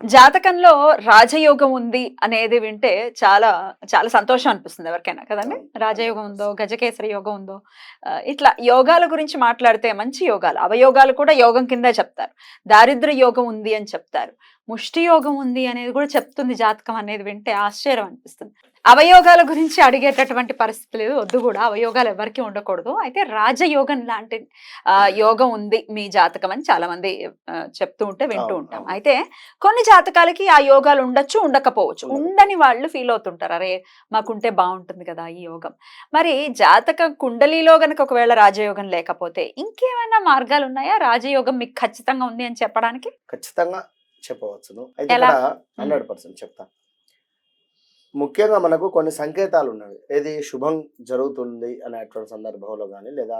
జాతకంలో రాజయోగం ఉంది అనేది వింటే చాలా చాలా సంతోషం అనిపిస్తుంది ఎవరికైనా కదండి. రాజయోగం ఉందో గజకేసరి యోగం ఉందో ఇట్లా యోగాల గురించి మాట్లాడితే మంచి యోగాలు అవయోగాలు కూడా యోగం కింద చెప్తారు. దారిద్ర యోగం ఉంది అని చెప్తారు. ముష్టి యోగం ఉంది అనేది కూడా చెప్తుంది జాతకం అనేది వింటే ఆశ్చర్యం అనిపిస్తుంది. అవయోగాల గురించి అడిగేటటువంటి పరిస్థితి లేదు వద్దు కూడా అవయోగాలు ఎవరికి ఉండకూడదు. అయితే రాజయోగం లాంటి ఆ, యోగం ఉంది మీ జాతకం అని చాలా మంది చెప్తూ ఉంటే వింటూ ఉంటాం. అయితే కొన్ని జాతకాలకి ఆ యోగాలు ఉండొచ్చు ఉండకపోవచ్చు. ఉండని వాళ్ళు ఫీల్ అవుతుంటారు. అరే మాకుంటే బాగుంటుంది కదా ఈ యోగం. మరి జాతక కుండలిలో గనక ఒకవేళ రాజయోగం లేకపోతే ఇంకేమైనా మార్గాలు ఉన్నాయా రాజయోగం మీకు ఖచ్చితంగా ఉంది అని చెప్పడానికి? ఖచ్చితంగా చెప్పవచ్చును. అయితే? ఇక్కడ హండ్రెడ్ పర్సెంట్ చెప్తా. ముఖ్యంగా మనకు కొన్ని సంకేతాలు ఉన్నవి. ఏది శుభం జరుగుతుంది అనేటువంటి సందర్భంలో కానీ లేదా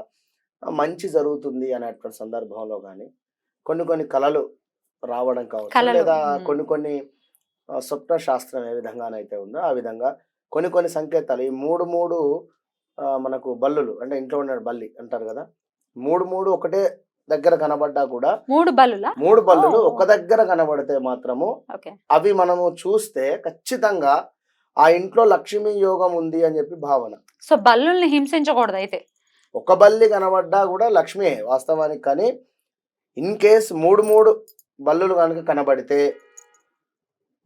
మంచి జరుగుతుంది అనేటువంటి సందర్భంలో కానీ కొన్ని కొన్ని కళలు రావడం కావచ్చు లేదా. కొన్ని కొన్ని స్వప్న శాస్త్రం ఏ విధంగానైతే ఉందో ఆ విధంగా కొన్ని కొన్ని సంకేతాలు. ఈ మూడు మూడు మనకు బల్లులు అంటే ఇంట్లో ఉన్న బల్లి అంటారు కదా మూడు మూడు ఒకటే దగ్గర కనబడ్డా కూడా మూడు బలులా మూడు బల్లులు. ఒక దగ్గర కనబడితే మాత్రము అవి మనము చూస్తే ఖచ్చితంగా ఆ ఇంట్లో లక్ష్మీ యోగం ఉంది అని చెప్పి భావన. సో బల్లుల్ని హింసించకూడదు అయితే. ఒక బల్లి కనబడ్డా కూడా లక్ష్మీ వాస్తవానికి కానీ ఇన్ కేస్ మూడు మూడు బల్లులు కనుక కనబడితే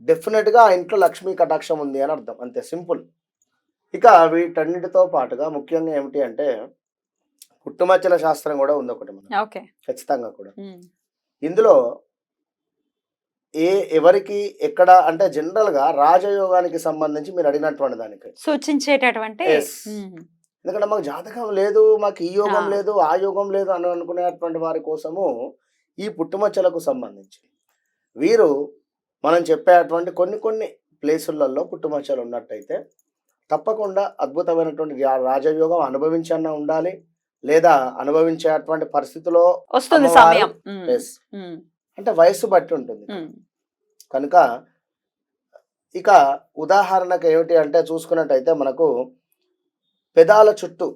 డెఫినెట్గా ఆ ఇంట్లో లక్ష్మీ కటాక్షం ఉంది అని అర్థం. అంతే సింపుల్. ఇక వీటన్నిటితో పాటుగా ముఖ్యంగా ఏమిటి అంటే పుట్టుమచ్చల శాస్త్రం కూడా ఉంది ఒకటి ఓకే ఖచ్చితంగా కూడా. ఇందులో ఏ ఎవరికి ఎక్కడ అంటే జనరల్గా రాజయోగానికి సంబంధించి మీరు అడిగినటువంటి దానికి సూచించేటటువంటి. ఎందుకంటే మాకు జాతకం లేదు మాకు ఈ యోగం. లేదు ఆ యోగం లేదు అని అనుకునేటువంటి వారి కోసము ఈ పుట్టుమచ్చలకు సంబంధించి వీరు మనం చెప్పేటువంటి కొన్ని కొన్ని ప్లేసులలో పుట్టుమచ్చలు ఉన్నట్టయితే తప్పకుండా అద్భుతమైనటువంటి రాజయోగం అనుభవించన్నా ఉండాలి లేదా అనుభవించేటువంటి పరిస్థితిలో వస్తుంది సమయం. అంటే వయసు బట్టి ఉంటుంది. కనుక ఇక ఉదాహరణకు ఏమిటి అంటే చూసుకున్నట్టయితే మనకు పెదాల చుట్టూ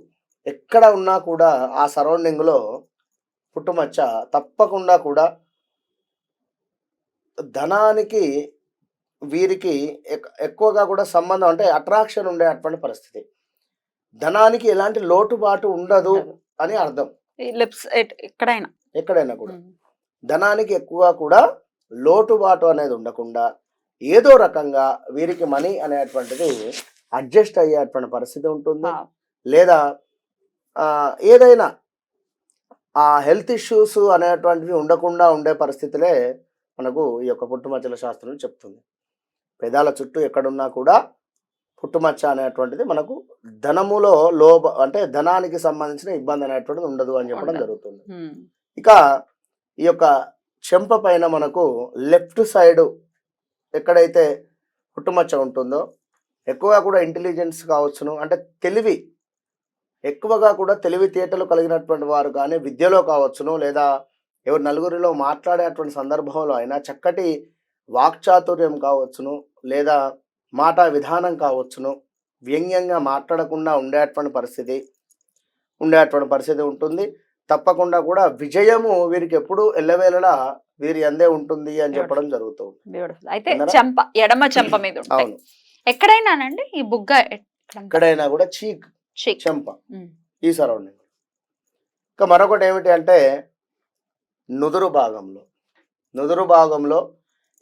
ఎక్కడ ఉన్నా కూడా ఆ సరౌండింగ్లో పుట్టుమచ్చ తప్పకుండా కూడా ధనానికి వీరికి ఎక్- ఎక్కువగా కూడా సంబంధం అంటే అట్రాక్షన్ ఉండేటువంటి పరిస్థితి. ధనానికి ఎలాంటి లోటుబాటు ఉండదు. అని అర్థం ఎక్కడైనా ఎక్కడైనా కూడా. ధనానికి ఎక్కువ కూడా లోటుబాటు అనేది ఉండకుండా ఏదో రకంగా వీరికి మనీ అనేటువంటిది అడ్జస్ట్ అయ్యేటువంటి పరిస్థితి ఉంటుంది. లేదా ఏదైనా ఆ హెల్త్ ఇష్యూస్ అనేటువంటివి ఉండకుండా ఉండే పరిస్థితులే మనకు ఈ యొక్క పుట్టుమచ్చల శాస్త్రం చెప్తుంది పెదాల చుట్టూ ఎక్కడున్నా కూడా పుట్టుమచ్చ అనేటువంటిది మనకు ధనములో లోబ అంటే ధనానికి సంబంధించిన ఇబ్బంది అనేటువంటిది ఉండదు అని చెప్పడం. జరుగుతుంది. ఇక ఈ యొక్క చెంప పైన మనకు లెఫ్ట్ సైడ్ ఎక్కడైతే పుట్టుమచ్చ ఉంటుందో ఎక్కువగా కూడా ఇంటెలిజెన్స్ కావచ్చును అంటే తెలివి ఎక్కువగా కూడా తెలివితేటలు కలిగినటువంటి వారు కానీ విద్యలో కావచ్చును లేదా ఎవరు నలుగురిలో మాట్లాడేటువంటి సందర్భంలో అయినా చక్కటి వాక్చాతుర్యం కావచ్చును లేదా మాట విధానం కావచ్చును. వ్యంగ్యంగా మాట్లాడకుండా ఉండేటువంటి పరిస్థితి ఉండేటువంటి పరిస్థితి ఉంటుంది. తప్పకుండా కూడా విజయము వీరికి ఎప్పుడు ఎల్లవేళలా వీరి అందే ఉంటుంది అని చెప్పడం జరుగుతుంది బ్యూటిఫుల్ అయితే? చెంప ఎడమ చెంప మీద ఉంటాయి. అవును. ఎక్కడైనానండి? ఈ బుగ్గ ఎక్కడ ఎక్కడైనా కూడా చీక్. చెంప. ఈ సరౌండింగ్. ఇంకా మరొకటి ఏమిటి అంటే నుదురు భాగంలో నుదురు భాగంలో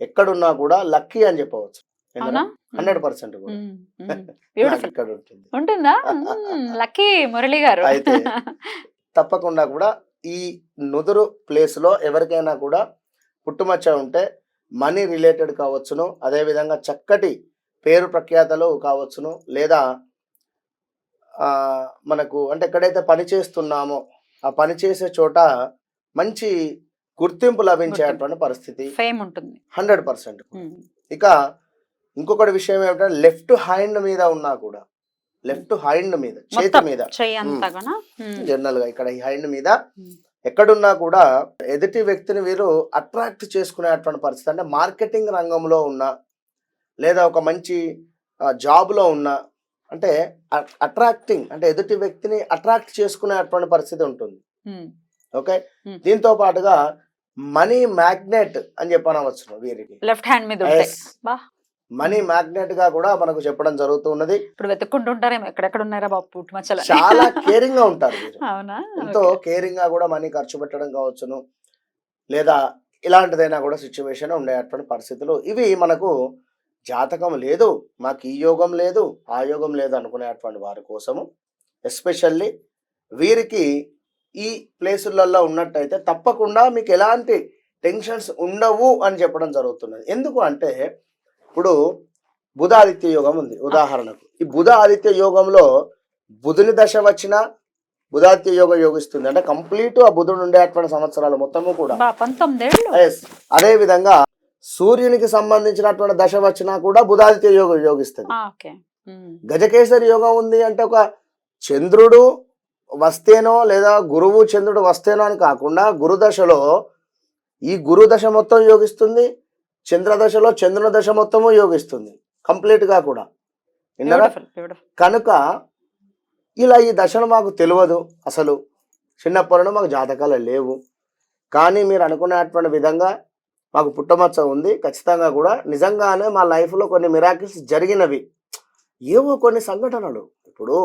ఎక్కడున్నా కూడా లక్కీ అని చెప్పవచ్చు. అవునా? హండ్రెడ్ పర్సెంట్ ఇక్కడ ఉంటుంది? ఉంటుందా లక్కీ మురళి గారు. అయితే తప్పకుండా కూడా ఈ నుదురు ప్లేస్లో ఎవరికైనా కూడా పుట్టుమచ్చ ఉంటే మనీ రిలేటెడ్ కావచ్చును అదేవిధంగా చక్కటి పేరు ప్రఖ్యాతలు కావచ్చును లేదా ఆ, మనకు అంటే ఎక్కడైతే పని చేస్తున్నామో ఆ పని చేసే చోట మంచి గుర్తింపు లభించేటువంటి పరిస్థితి ఫేమ్ ఉంటుంది. Hundred percent. ఇక ఇంకొకటి విషయం ఏమిటంటే లెఫ్ట్ హ్యాండ్ మీద ఉన్నా కూడా లెఫ్ట్ హ్యాండ్ మీద చేతి మీద. జనరల్గా ఇక్కడ ఈ హ్యాండ్ మీద. ఎక్కడున్నా కూడా ఎదుటి వ్యక్తిని వీరు అట్రాక్ట్ చేసుకునేటువంటి పరిస్థితి. అంటే మార్కెటింగ్ రంగంలో ఉన్న లేదా ఒక మంచి జాబ్లో ఉన్న అంటే అట్రాక్టింగ్ అంటే ఎదుటి వ్యక్తిని అట్రాక్ట్ చేసుకునేటువంటి పరిస్థితి ఉంటుంది. ఓకే. దీంతో పాటుగా మనీ మ్యాగ్నెట్ అని చెప్పనవచ్చు వీరికి. లెఫ్ట్ హ్యాండ్ మీద మనీ మ్యాగ్నెట్గా కూడా మనకు చెప్పడం జరుగుతూ ఉన్నది. ఇప్పుడు వెతుక్కుంటుంటారేమో ఎక్కడెక్కడ ఉన్నారా బాబు పుట్టుమచ్చలు. చాలా కేరింగ్గా ఉంటారు అవునా? ఎంతో కేరింగ్గా కూడా మనీ ఖర్చు పెట్టడం కావచ్చును. లేదా ఇలాంటిదైనా కూడా సిచ్యువేషన్ ఉండేటువంటి పరిస్థితులు. ఇవి మనకు జాతకం లేదు మాకు ఈ యోగం లేదు ఆ యోగం లేదు అనుకునేటువంటి వారి కోసము. ఎస్పెషల్లీ వీరికి ఈ ప్లేసులలో ఉన్నట్టయితే తప్పకుండా మీకు ఎలాంటి టెన్షన్స్ ఉండవు అని చెప్పడం జరుగుతున్నది. ఎందుకు అంటే ఇప్పుడు బుధ ఆదిత్య యోగం ఉంది ఉదాహరణకు. ఈ బుధ ఆదిత్య యోగంలో బుధుని దశ వచ్చినా బుధాదిత్య యోగ యోగిస్తుంది. అంటే కంప్లీట్ ఆ బుధుడు ఉండేటువంటి సంవత్సరాలు మొత్తము కూడా. అదే విధంగా సూర్యునికి సంబంధించినటువంటి దశ వచ్చినా కూడా బుధాదిత్య యోగం యోగిస్తుంది. గజకేసరి యోగం ఉంది అంటే ఒక చంద్రుడు వస్తేనో లేదా గురువు చంద్రుడు వస్తేనో అని కాకుండా గురుదశలో ఈ గురు దశ మొత్తం యోగిస్తుంది. చంద్రదశలో చంద్రుని దశ మొత్తము యోగిస్తుంది. కంప్లీట్గా కూడా. విన్నారా? కనుక ఇలా ఈ దశలు మాకు తెలియదు అసలు. చిన్నప్పటి నుండి మాకు జాతకాలు లేవు. కానీ మీరు అనుకునేటువంటి విధంగా మాకు పుట్టమచ్చ ఉంది. ఖచ్చితంగా కూడా నిజంగానే మా లైఫ్లో కొన్ని మిరాకిల్స్ జరిగినవి. ఏవో కొన్ని సంఘటనలు. ఇప్పుడు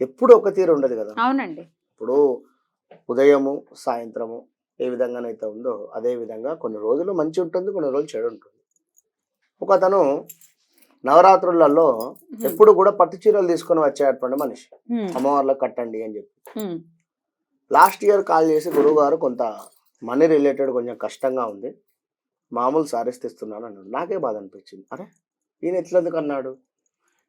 ఎప్పుడు ఒక తీరు ఉండదు కదా. అవునండి. ఇప్పుడు ఉదయము సాయంత్రము ఏ విధంగానైతే ఉందో అదే విధంగా కొన్ని రోజులు మంచి ఉంటుంది కొన్ని రోజులు చెడు ఉంటుంది ఒక అతను నవరాత్రులలో ఎప్పుడు కూడా పట్టు చీరలు తీసుకొని వచ్చేటువంటి మనిషి. అమ్మవార్లకు కట్టండి అని చెప్పి. లాస్ట్ ఇయర్ కాల్ చేసి గురువు గారు కొంత మనీ రిలేటెడ్ కొంచెం కష్టంగా ఉంది. మామూలు సారీస్ తెస్తున్నాను అన్నాడు. నాకే బాధ అనిపించింది. అరే ఈయన ఎట్లెందుకు అన్నాడు?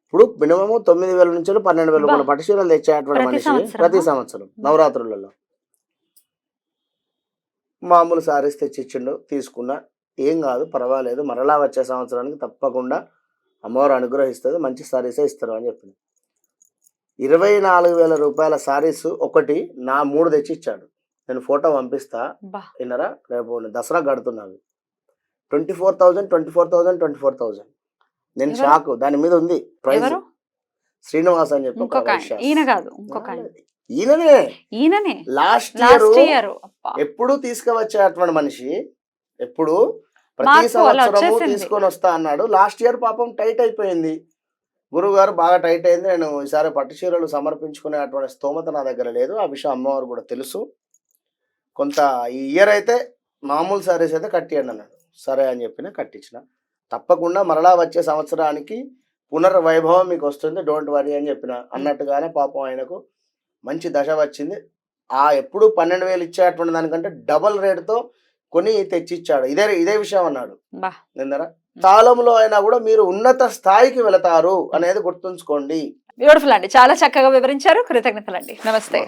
ఇప్పుడు మినిమం తొమ్మిది వేల నుంచి పన్నెండు వేల రూపాయల. పట్టు చీరలు తెచ్చేటువంటి మనిషి? ప్రతి సంవత్సరం నవరాత్రులలో. మామూలు సారీస్ తెచ్చిచ్చిండు తీసుకున్నా. ఏం కాదు పర్వాలేదు. మరలా వచ్చే సంవత్సరానికి తప్పకుండా అమ్మవారు అనుగ్రహిస్తుంది మంచి సారీసే ఇస్తారు అని చెప్పింది ఇరవై నాలుగు వేల రూపాయల సారీస్ ఒకటి నా మూడు తెచ్చి ఇచ్చాడు నేను ఫోటో పంపిస్తా. విన్నారా? రేపు దసరా కడుతున్నాను twenty four thousand twenty four thousand twenty four thousand. నేను? షాక్ దాని మీద ఉంది ప్రైస్ ఎవరు? శ్రీనివాస్ అని చెప్పి. ఈయన కాదు ఇంకొక ఈయననే. ఈయననే. లాస్ట్ ఇయర్ లాస్ట్ ఇయర్ ఎప్పుడు తీసుకువచ్చేటువంటి మనిషి. ఎప్పుడు ప్రతి సంవత్సరము. తీసుకొని వస్తా అన్నాడు. లాస్ట్ ఇయర్ పాపం టైట్ అయిపోయింది. గురువు గారు బాగా టైట్ అయింది. నేను ఈసారి పట్టు చీరలు సమర్పించుకునేటువంటి స్తోమత నా దగ్గర లేదు. ఆ విషయం అమ్మవారు కూడా తెలుసు. కొంత ఈ ఇయర్ అయితే మామూలు సారీస్ అయితే కట్టియండి అన్నాడు. సరే అని చెప్పిన కట్టించిన. తప్పకుండా మరలా వచ్చే సంవత్సరానికి పునర్వైభవం మీకు వస్తుంది. డోంట్ వరీ అని చెప్పిన. అన్నట్టుగానే పాపం ఆయనకు మంచి దశ వచ్చింది. ఆ ఎప్పుడు పన్నెండు వేలు ఇచ్చేటువంటి దానికంటే డబల్ రేటుతో కొని తెచ్చిచ్చాడు. ఇదే ఇదే విషయం అన్నాడు. నిందరా కాలంలో అయినా కూడా మీరు ఉన్నత స్థాయికి వెళతారు అనేది గుర్తుంచుకోండి. బ్యూటిఫుల్ అండి. చాలా చక్కగా వివరించారు. కృతజ్ఞతలు అండి నమస్తే